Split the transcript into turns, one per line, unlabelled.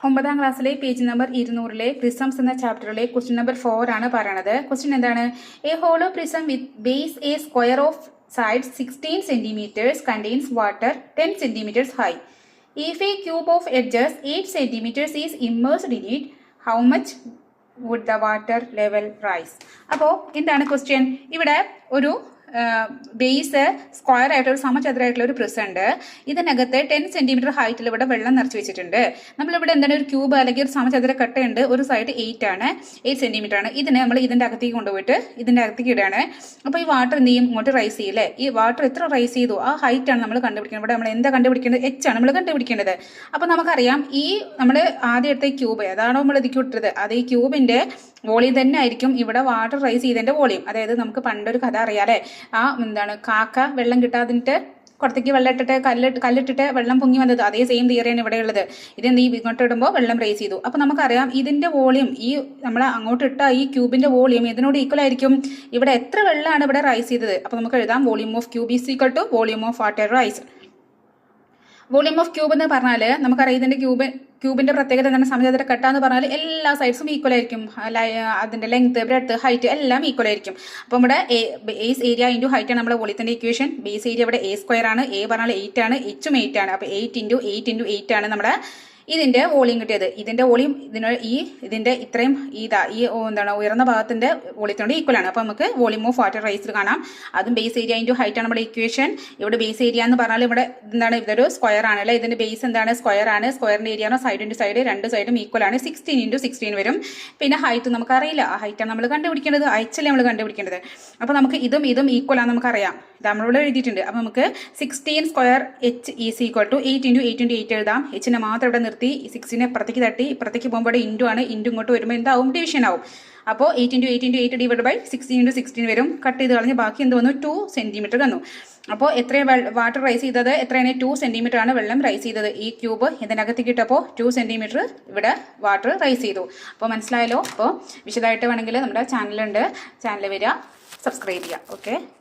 ഒമ്പതാം ക്ലാസ്സിലെ page number ഇരുന്നൂറിലെ prisms എന്ന ചാപ്റ്ററിലെ ക്വസ്റ്റ്യൻ നമ്പർ ഫോർ ആണ് പറയണത്. ക്വസ്റ്റ്യൻ എന്താണ്? A hollow prism with base a square of side sixteen centimetres contains water ten centimetres high if a cube of edges eight centimetres is immersed in it how much would the water level rise അപ്പോൾ എന്താണ് question ഇവിടെ ഒരു base square ആയിട്ടുള്ള ഒരു സമചതുരമായിട്ടുള്ള ഒരു പ്രിസ് ഉണ്ട് ഇതിനകത്ത് ten centimetre ഹൈറ്റിൽ ഇവിടെ വെള്ളം നിറച്ച് വെച്ചിട്ടുണ്ട്. നമ്മളിവിടെ എന്താണ് ഒരു ക്യൂബ് അല്ലെങ്കിൽ ഒരു സമചതുര കട്ടയുണ്ട്. ഒരു സൈഡ് എയ്റ്റ് ആണ്. എയ്റ്റ് സെന്റിമീറ്റർ ആണ്. ഇതിനെ നമ്മൾ ഇതിന്റെ അകത്തേക്ക് കൊണ്ടുപോയിട്ട് ഇതിന്റെ അകത്തേക്ക് ഇടുകയാണ്. അപ്പോൾ ഈ വാട്ടർ എന്ത് ചെയ്യും? ഇങ്ങോട്ട് റൈസ് ചെയ്യില്ലേ? ഈ വാട്ടർ എത്ര റൈസ് ചെയ്തു? ആ ഹൈറ്റ് ആണ് നമ്മൾ കണ്ടുപിടിക്കുന്നത് ഇവിടെ നമ്മൾ എന്താ കണ്ടുപിടിക്കേണ്ടത്? എച്ച് ആണ് നമ്മൾ കണ്ടുപിടിക്കേണ്ടത്. അപ്പോൾ നമുക്കറിയാം ഈ നമ്മൾ ആദ്യത്തെ ക്യൂബ് ഏതാണോ നമ്മൾ ഇതിക്ക് വിട്ടത് അത് ഈ ക്യൂബിന്റെ വോളിയം തന്നെ ആയിരിക്കും. ഇവിടെ വാട്ടർ റൈസ് ചെയ്തതിന്റെ വോളിയം. അതായത് നമുക്ക് പണ്ടൊരു കഥ അറിയാലേ? ആ എന്താണ് കാക്ക വെള്ളം കിട്ടാതിട്ട് കുറത്തേക്ക് വെള്ളം ഇട്ടിട്ട് കല്ലിട്ട് കല്ലിട്ടിട്ട് വെള്ളം പൊങ്ങി വന്നത് അതേ സെയിം തിയറിയാണ് ഇവിടെ ഉള്ളത്. ഇതെന്ത് ഈ ഇങ്ങോട്ട് ഇടുമ്പോൾ വെള്ളം റേസ് ചെയ്തു. അപ്പോൾ നമുക്കറിയാം ഇതിന്റെ വോളിയം ഈ നമ്മൾ അങ്ങോട്ട് ഇട്ട ഈ ക്യൂബിന്റെ വോളിയം ഇതിനോട് ഈക്വൽ ആയിരിക്കും. ഇവിടെ എത്ര വെള്ളമാണ് ഇവിടെ റൈസ് ചെയ്തത്? അപ്പോൾ നമുക്ക് എഴുതാം. Volume of cube is equal to volume of water rise volume of cube എന്ന് പറഞ്ഞാൽ നമുക്കറിയാം ഇതിന്റെ ക്യൂബ് ക്യൂബിന്റെ പ്രത്യേകത എന്താണ്? സമചതുര കട്ട എന്ന് പറഞ്ഞാൽ എല്ലാ സൈഡ്സും ഈക്വൽ ആയിരിക്കും. അതിന്റെ ലെങ്ത് ബ്രെഡ്ത്ത് ഹൈറ്റ് എല്ലാം ഈക്വൽ ആയിരിക്കും. അപ്പോൾ ഇവിടെ ബേസ് ഏരിയ ഇന്റു ഹൈറ്റ് ആണ് നമ്മുടെ വോളിയത്തിന്റെ ഇക്വേഷൻ ബേസ് ഏരിയ ഇവിടെ എ സ്ക്വയർ ആണ്. എ പറഞ്ഞാൽ എയ്റ്റ് ആണ്. എച്ചും എയ്റ്റ് ആണ്. അപ്പോൾ eight into eight into eight ആണ് നമ്മുടെ ഇതിന്റെ വോളിയം കിട്ടിയത്. ഇതിന്റെ വോളിയം ഇതിന് ഈ ഇതിന്റെ ഇത്രയും ഇതാ ഈ എന്താണ് ഉയർന്ന ഭാഗത്തിന്റെ വോളിയത്തിനോട് ഈക്വൽ ആണ്. അപ്പോൾ നമുക്ക് വോളിയം ഓഫ് വാട്ടർ റൈസിൽ കാണാം. അതും ബേസ് ഏരിയ ഇന്റു ഹൈറ്റ് ആണ് നമ്മുടെ ഇക്വേഷൻ ഇവിടെ ബേസ് ഏരിയ എന്ന് പറഞ്ഞാൽ ഇവിടെ എന്താണ് ഇതൊരു സ്ക്വയർ ആണ് അല്ലേ? ഇതിന്റെ ബേസ് എന്താണ്? സ്ക്വയർ ആണ്. സ്ക്വയറിന്റെ ഏരിയ സൈഡ് ഇന്റു സൈഡ് രണ്ട് സൈഡും ഈക്വൽ ആണ്. സിക്സ്റ്റീൻ ഇന്റു സിക്സ്റ്റീൻ വരും. പിന്നെ ഹൈറ്റ് നമുക്ക് അറിയില്ല ആ ഹൈറ്റ് ആണ് നമ്മൾ കണ്ടുപിടിക്കേണ്ടത്. അയച്ചല്ലേ നമ്മൾ കണ്ടുപിടിക്കേണ്ടത്. അപ്പോൾ നമുക്ക് ഇതും ഇതും ഈക്വൽ ആണ് നമുക്കറിയാം. ഇത് നമ്മളിവിടെ എഴുതിയിട്ടുണ്ട്. അപ്പോൾ നമുക്ക് sixteen square H is equal to eight into eight into eight എഴുതാം. എച്ചിനെ മാത്രം ഇവിടെ നിർത്തി സിക്സിനെ പുറത്തേക്ക് തട്ടി ഇപ്പുറത്തേക്ക് പോകുമ്പോൾ ഇന്റു ആണ് ഇന്റു ഇങ്ങോട്ട് വരുമ്പോൾ എന്താവും? ഡിവിഷൻ ആവും. അപ്പോൾ eight into eight into eight divide by sixteen into sixteen വരും. കട്ട് ചെയ്ത് കളഞ്ഞ് ബാക്കി എന്ത് വന്നു? ടു സെന്റിമീറ്റർ തന്നു അപ്പോൾ എത്രയാണ് വാട്ടർ റൈസ് ചെയ്തത്? എത്രയാണ്? ടു സെന്റിമീറ്റർ ആണ് വെള്ളം റൈസ് ചെയ്തത്. ഈ ക്യൂബ് ഇതിനകത്തേക്ക് കിട്ടപ്പോൾ ടു സെന്റിമീറ്റർ ഇവിടെ വാട്ടർ റൈസ് ചെയ്തു. അപ്പോൾ മനസ്സിലായല്ലോ? അപ്പോൾ വിശദമായിട്ട് വേണമെങ്കിൽ നമ്മുടെ ചാനലുണ്ട് ചാനൽ വരിക. സബ്സ്ക്രൈബ് ചെയ്യുക. ഓക്കെ